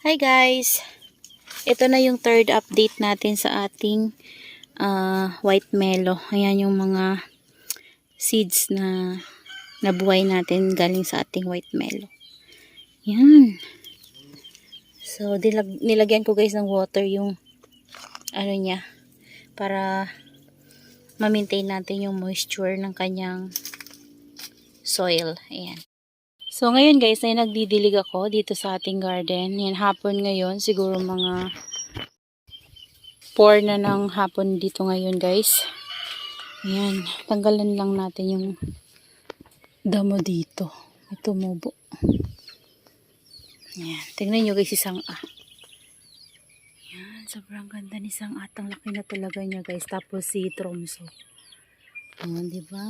Hi guys! Ito na yung third update natin sa ating ah, white mellow. Ayan yung mga seeds na nabuhay natin galing sa ating white mellow. Yan. So, nilagyan ko guys ng water yung ano niya para ma-maintain natin yung moisture ng kanyang soil. Ayan. So, ngayon guys, ay nagdidilig ako dito sa ating garden. Yan, hapon ngayon. Siguro mga 4 na ng hapon dito ngayon guys. Ayan, tanggalan lang natin yung damo dito. Ito mubo. Ayan, tingnan nyo guys, isang ah. Ayan, sobrang ganda ni isang atang laki na talaga niya guys. Tapos si Tromso. Ayan, di ba?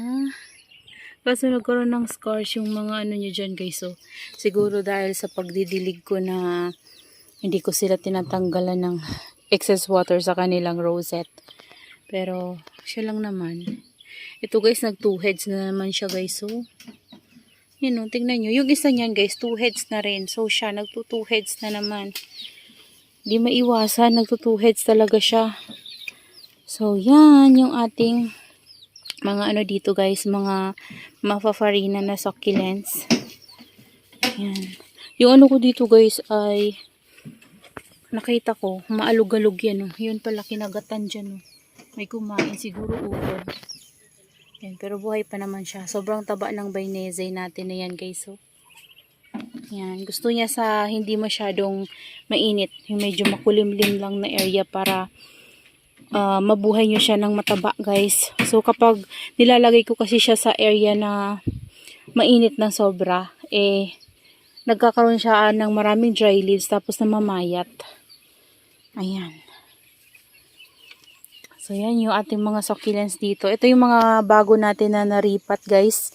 Kaso nagkaroon ng scars yung mga ano nyo dyan guys. So, siguro dahil sa pagdidilig ko na hindi ko sila tinatanggalan ng excess water sa kanilang rosette. Pero, siya lang naman. Ito guys, nag two heads na naman siya guys. So, yun o, tingnan nyo. Yung isa niyan guys, two heads na rin. So, siya, nag two heads na naman. Di maiwasan, nag two heads talaga siya. So, yan yung ating mga ano dito guys, mga mafafarina na succulents. Yan. Yung ano ko dito guys ay nakita ko, maalog-alog yan oh. Yun pala kinagatan dyan oh. May kumain siguro ukod. Yan, pero buhay pa naman siya. Sobrang taba ng bainese natin na yan guys oh. Yan, gusto niya sa hindi masyadong mainit, yung medyo makulimlim lang na area para uh, mabuhay nyo siya ng mataba guys. So kapag nilalagay ko kasi siya sa area na mainit ng sobra, eh nagkakaroon siya ng maraming dry leaves tapos namamayat. Ayan. So yan yung ating mga succulents dito. Ito yung mga bago natin na naripat guys.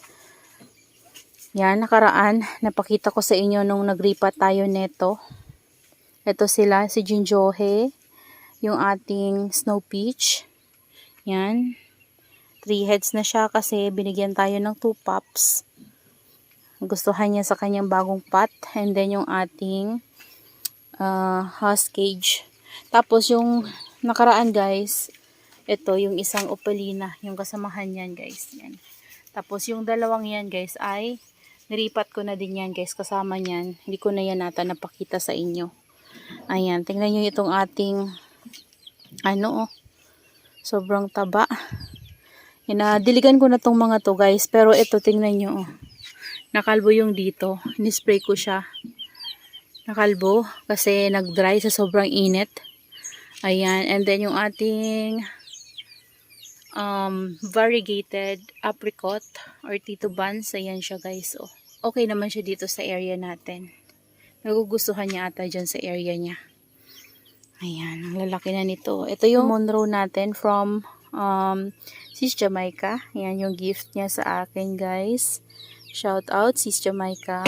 Yan, nakaraan, napakita ko sa inyo nung nagripat tayo neto. Ito sila, si Jinjohe yung ating snow peach. Yan. Three heads na siya kasi binigyan tayo ng two pups. Gustuhan niya sa kanyang bagong pot. And then yung ating uh, house cage. Tapos yung nakaraan guys, ito yung isang opalina. Yung kasamahan niyan guys. Yan. Tapos yung dalawang yan guys ay niripat ko na din yan guys kasama niyan. Hindi ko na yan nata napakita sa inyo. Ayan, tingnan nyo itong ating ano oh, sobrang taba. Inadiligan ko na tong mga to guys, pero ito tingnan nyo oh. Nakalbo yung dito, nispray ko siya. Nakalbo kasi nag-dry sa sobrang init. Ayan, and then yung ating um, variegated apricot or tito buns, ayan siya guys oh. Okay naman siya dito sa area natin. Nagugustuhan niya ata dyan sa area niya. Ayan, ang lalaki na nito. Ito yung Monroe natin from um, Sis Jamaica. Ayan yung gift niya sa akin, guys. Shout out, Sis Jamaica.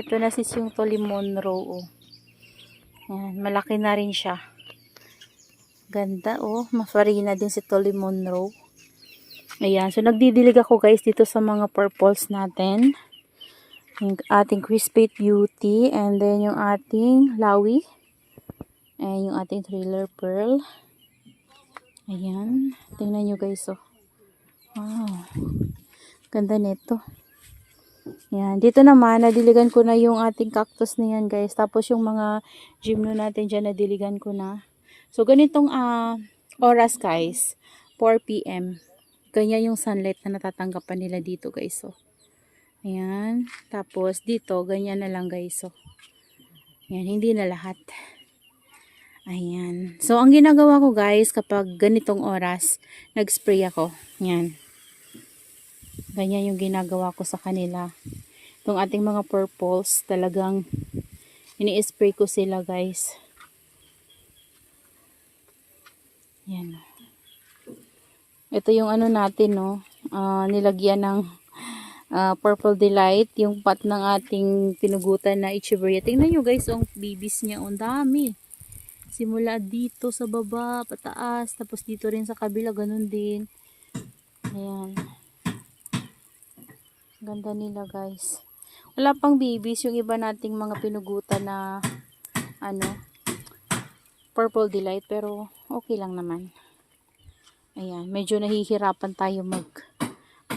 Ito na sis yung Tolly Monroe. Oh. Ayan, malaki na rin siya. Ganda, oh. Mafarina din si Tolly Monroe. Ayan, so nagdidilig ako, guys, dito sa mga purples natin. Yung ating Crispate Beauty, and then yung ating Lawi. Ayan yung ating thriller pearl. Ayan. Tingnan nyo guys, oh. Wow. Ganda nito. Ayan. Dito naman, nadiligan ko na yung ating cactus na yan, guys. Tapos yung mga gymno natin dyan, nadiligan ko na. So, ganitong uh, oras, guys. 4 p.m. Ganyan yung sunlight na natatanggapan nila dito, guys, oh. Ayan. Tapos, dito, ganyan na lang, guys, oh. Ayan, hindi na lahat. Ayan. So, ang ginagawa ko guys, kapag ganitong oras, nag-spray ako. Ayan. Ganyan yung ginagawa ko sa kanila. Itong ating mga purples, talagang ini-spray ko sila guys. Ayan. Ito yung ano natin, no. Uh, nilagyan ng uh, Purple Delight, yung pot ng ating pinugutan na Echeveria. Tingnan nyo guys, ang bibis niya, ang dami simula dito sa baba, pataas, tapos dito rin sa kabila, ganun din. Ayan. Ganda nila guys. Wala pang babies, yung iba nating mga pinugutan na ano, purple delight pero okay lang naman. Ayan, medyo nahihirapan tayo mag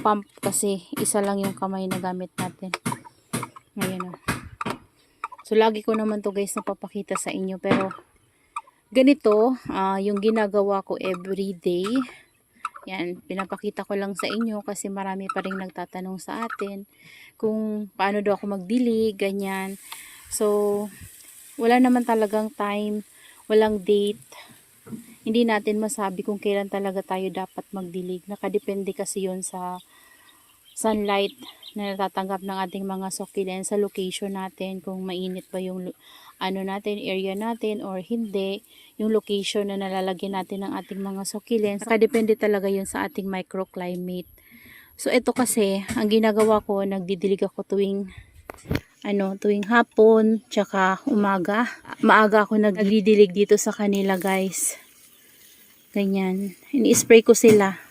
pump kasi isa lang yung kamay na gamit natin. Ayan o. So, lagi ko naman to guys napapakita sa inyo pero ganito, ah, yung ginagawa ko every day. Yan, pinapakita ko lang sa inyo kasi marami pa rin nagtatanong sa atin kung paano daw ako magdilig, ganyan. So, wala naman talagang time, walang date. Hindi natin masabi kung kailan talaga tayo dapat magdilig. Nakadepende kasi yon sa sunlight na natatanggap ng ating mga succulents sa location natin, kung mainit ba yung ano natin, area natin or hindi, yung location na nalalagyan natin ng ating mga succulents. Nakadepende talaga yun sa ating microclimate. So ito kasi, ang ginagawa ko, nagdidilig ako tuwing ano, tuwing hapon, tsaka umaga. Maaga ako nagdidilig dito sa kanila, guys. Ganyan. Ini-spray ko sila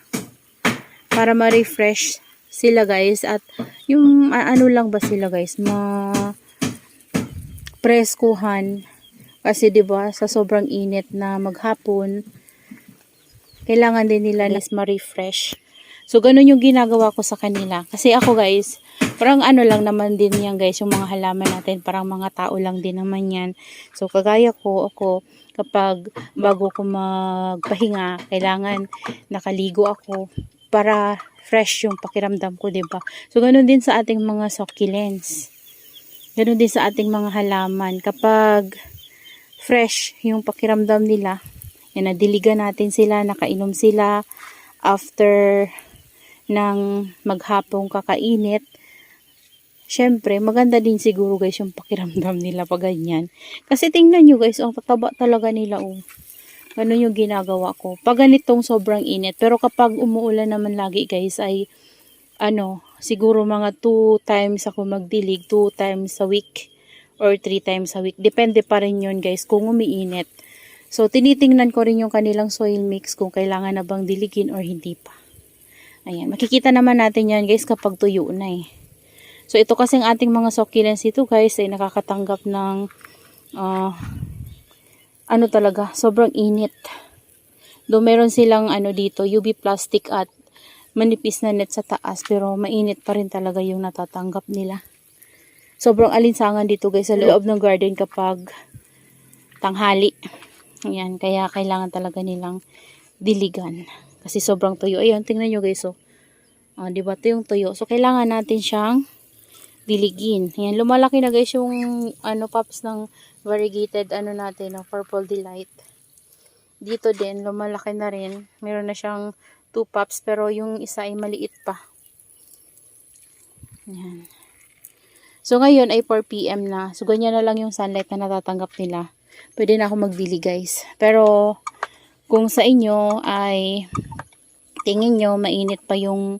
para ma-refresh sila, guys. At yung ano lang ba sila, guys, ma preskuhan. Kasi 'di ba sa sobrang init na maghapon, kailangan din nila na ma-refresh. So, ganun yung ginagawa ko sa kanila. Kasi ako guys, parang ano lang naman din yan guys, yung mga halaman natin, parang mga tao lang din naman yan. So, kagaya ko, ako, kapag bago ko magpahinga, kailangan nakaligo ako para fresh yung pakiramdam ko, 'di ba? So, ganun din sa ating mga succulents. Ganun din sa ating mga halaman. Kapag fresh yung pakiramdam nila, yan, nadiligan natin sila, nakainom sila after ng maghapong kakainit. Syempre, maganda din siguro guys yung pakiramdam nila pag ganyan. Kasi tingnan nyo guys, ang tataba talaga nila oh. Ganun yung ginagawa ko. Pag ganitong sobrang init. Pero kapag umuulan naman lagi guys ay ano, siguro mga 2 times ako magdilig, 2 times a week or 3 times a week. Depende pa rin yun guys kung umiinit. So, tinitingnan ko rin yung kanilang soil mix kung kailangan na bang diligin or hindi pa. Ayan, makikita naman natin yan guys kapag tuyo na eh. So, ito kasing ating mga succulents ito guys ay nakakatanggap ng ah, ano talaga, sobrang init. Do meron silang ano dito, UV plastic at manipis na net sa taas pero mainit pa rin talaga yung natatanggap nila. Sobrang alinsangan dito guys sa loob ng garden kapag tanghali. Ayan, kaya kailangan talaga nilang diligan. Kasi sobrang tuyo. Ayun, tingnan nyo guys oh. Ah, di ba? Ito yung tuyo. So, kailangan natin siyang diligin. Ayan, lumalaki na guys yung ano pops ng variegated ano natin, no, purple delight. Dito din, lumalaki na rin. Meron na siyang 2 pops pero yung isa ay maliit pa. Ayan. So ngayon ay 4 p.m. na. So ganyan na lang yung sunlight na natatanggap nila. Pwede na ako magdili guys. Pero kung sa inyo ay tingin nyo mainit pa yung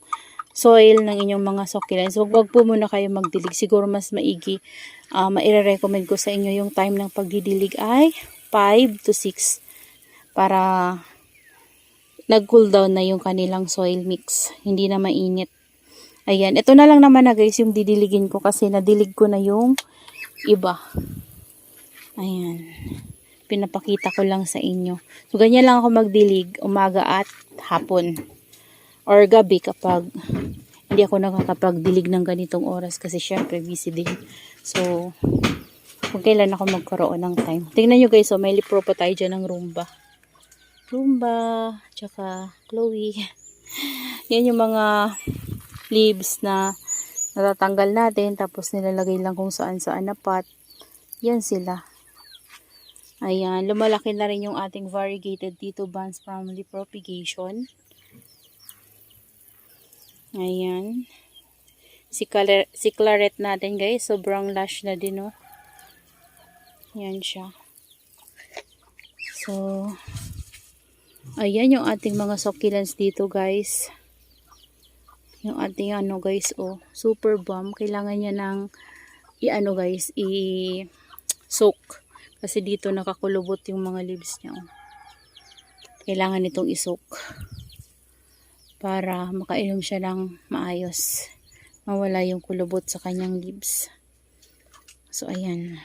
soil ng inyong mga succulents. Huwag wag po muna kayo magdilig. Siguro mas maigi. Uh, maire-recommend ko sa inyo yung time ng pagdidilig ay 5 to 6 para nag-cool down na yung kanilang soil mix. Hindi na mainit. Ayan. Ito na lang naman na guys yung didiligin ko kasi nadilig ko na yung iba. Ayan. Pinapakita ko lang sa inyo. So, ganyan lang ako magdilig umaga at hapon. Or gabi kapag hindi ako nakakapagdilig ng ganitong oras kasi syempre busy din. So, kung kailan ako magkaroon ng time. Tingnan nyo guys, oh, may lipro tayo dyan ng Roomba. Roomba, tsaka Chloe. Yan yung mga leaves na natatanggal natin tapos nilalagay lang kung saan saan na pot. Yan sila. Ayan, lumalaki na rin yung ating variegated Tito Buns family propagation. Ayan. Si, Claret, si Claret natin guys, sobrang lush na din oh. Yan siya. So, ayan yung ating mga succulents dito guys. Yung ating ano guys oh, super bomb. Kailangan niya ng i-ano guys, i-soak. Kasi dito nakakulubot yung mga leaves niya. Oh. Kailangan itong isoak para makainom siya ng maayos. Mawala yung kulubot sa kanyang leaves. So, ayan.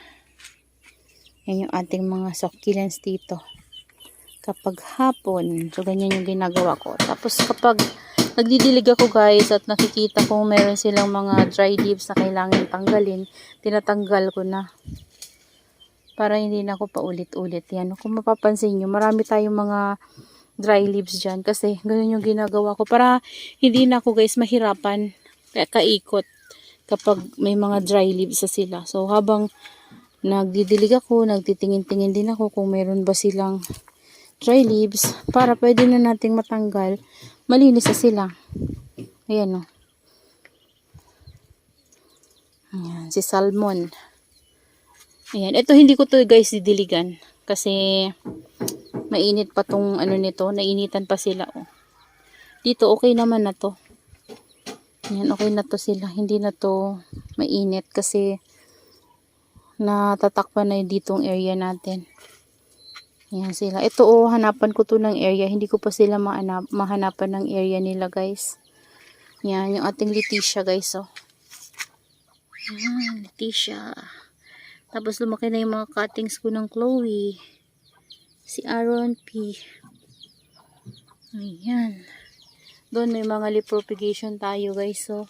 Yan yung ating mga succulents dito. Kapag hapon, so ganyan yung ginagawa ko. Tapos kapag nagdidilig ako guys at nakikita kong meron silang mga dry leaves na kailangan tanggalin, tinatanggal ko na. Para hindi na ako paulit-ulit. Yan. Kung mapapansin nyo, marami tayong mga dry leaves dyan. Kasi ganun yung ginagawa ko. Para hindi na ako guys mahirapan kaikot kapag may mga dry leaves sa sila. So habang nagdidilig ako, nagtitingin-tingin din ako kung meron ba silang dry leaves para pwede na nating matanggal. Malinis na sila. Ayan o. Ayan, si Salmon. Ayan, ito hindi ko to guys didiligan kasi mainit pa tong ano nito, nainitan pa sila oh. Dito okay naman na to. Ayan, okay na to sila. Hindi na to mainit kasi natatakpan na yung ditong area natin. Ayan sila. Ito oh, hanapan ko to ng area. Hindi ko pa sila mahanap, mahanapan ng area nila guys. Yan, yung ating Leticia guys oh. Ayan, Leticia. Tapos lumaki na yung mga cuttings ko ng Chloe. Si Aaron P. Ayan. Doon may mga lip propagation tayo guys so.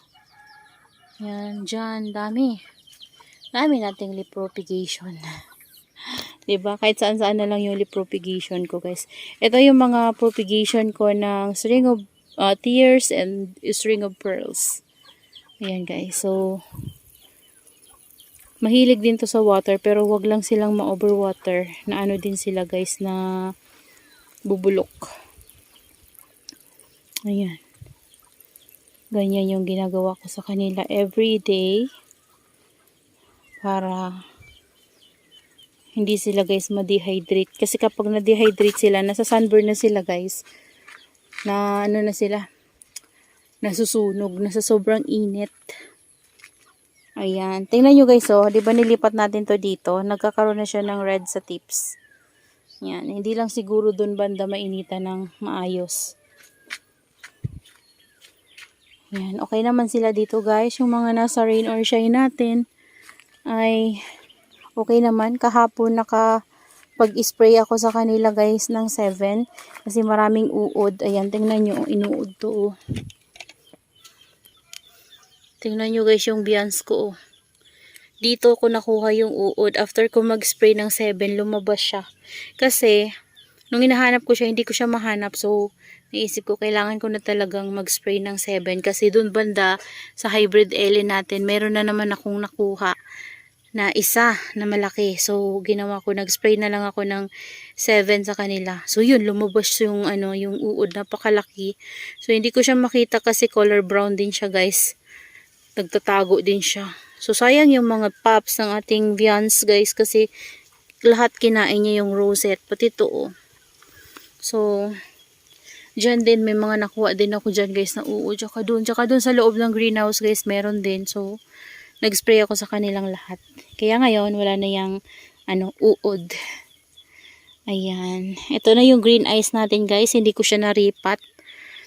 Yan, dyan, dami. Dami nating lip propagation. 'Di ba? Kahit saan saan na lang yung lip propagation ko, guys. Ito yung mga propagation ko ng string of uh, tears and string of pearls. Ayan, guys. So, mahilig din to sa water, pero wag lang silang ma-overwater. Na ano din sila, guys, na bubulok. Ayan. Ganyan yung ginagawa ko sa kanila every day para hindi sila guys ma-dehydrate. Kasi kapag na-dehydrate sila, nasa sunburn na sila guys. Na ano na sila, nasusunog, nasa sobrang init. Ayan. Tingnan nyo guys oh, di ba nilipat natin to dito? Nagkakaroon na siya ng red sa tips. Yan. Hindi lang siguro dun banda mainitan ng maayos. Yan. Okay naman sila dito guys. Yung mga nasa rain or shine natin ay okay naman. Kahapon naka pag-spray ako sa kanila guys ng 7 kasi maraming uod. Ayan, tingnan nyo, inuod to oh. Tingnan nyo guys yung bians ko oh. Dito ko nakuha yung uod. After ko mag-spray ng 7, lumabas siya. Kasi, nung hinahanap ko siya, hindi ko siya mahanap. So, naisip ko, kailangan ko na talagang mag-spray ng 7. Kasi dun banda, sa hybrid Ellen natin, meron na naman akong nakuha na isa na malaki. So, ginawa ko, nag-spray na lang ako ng 7 sa kanila. So, yun, lumabas yung, ano, yung uod, napakalaki. So, hindi ko siya makita kasi color brown din siya, guys. Nagtatago din siya. So, sayang yung mga pops ng ating vians, guys, kasi lahat kinain niya yung rosette, pati to, oh. So, dyan din, may mga nakuha din ako dyan, guys, na uod. Tsaka dun, tsaka dun sa loob ng greenhouse, guys, meron din. So, nag-spray ako sa kanilang lahat. Kaya ngayon, wala na yung, ano, uod. Ayan. Ito na yung green eyes natin, guys. Hindi ko siya naripat.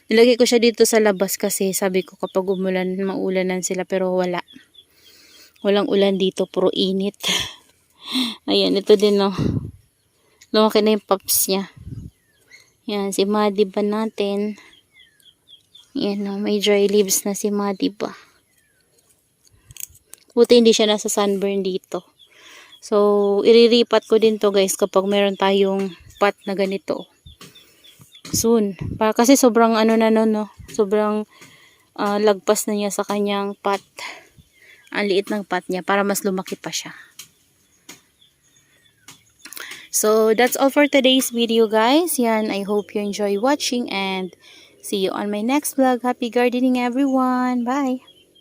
Nilagay ko siya dito sa labas kasi sabi ko kapag umulan, maulanan sila pero wala. Walang ulan dito, puro init. Ayan, ito din, no. Lumaki na yung pups niya. Yan, si Madi ba natin? Yan, no, may dry leaves na si Madi ba. Buti hindi siya nasa sunburn dito. So, iriripat ko din to guys kapag meron tayong pot na ganito. Soon. Pa, kasi sobrang ano na no, no? Sobrang uh, lagpas na niya sa kanyang pot. Ang liit ng pot niya para mas lumaki pa siya. So, that's all for today's video guys. Yan, I hope you enjoy watching and see you on my next vlog. Happy gardening everyone. Bye!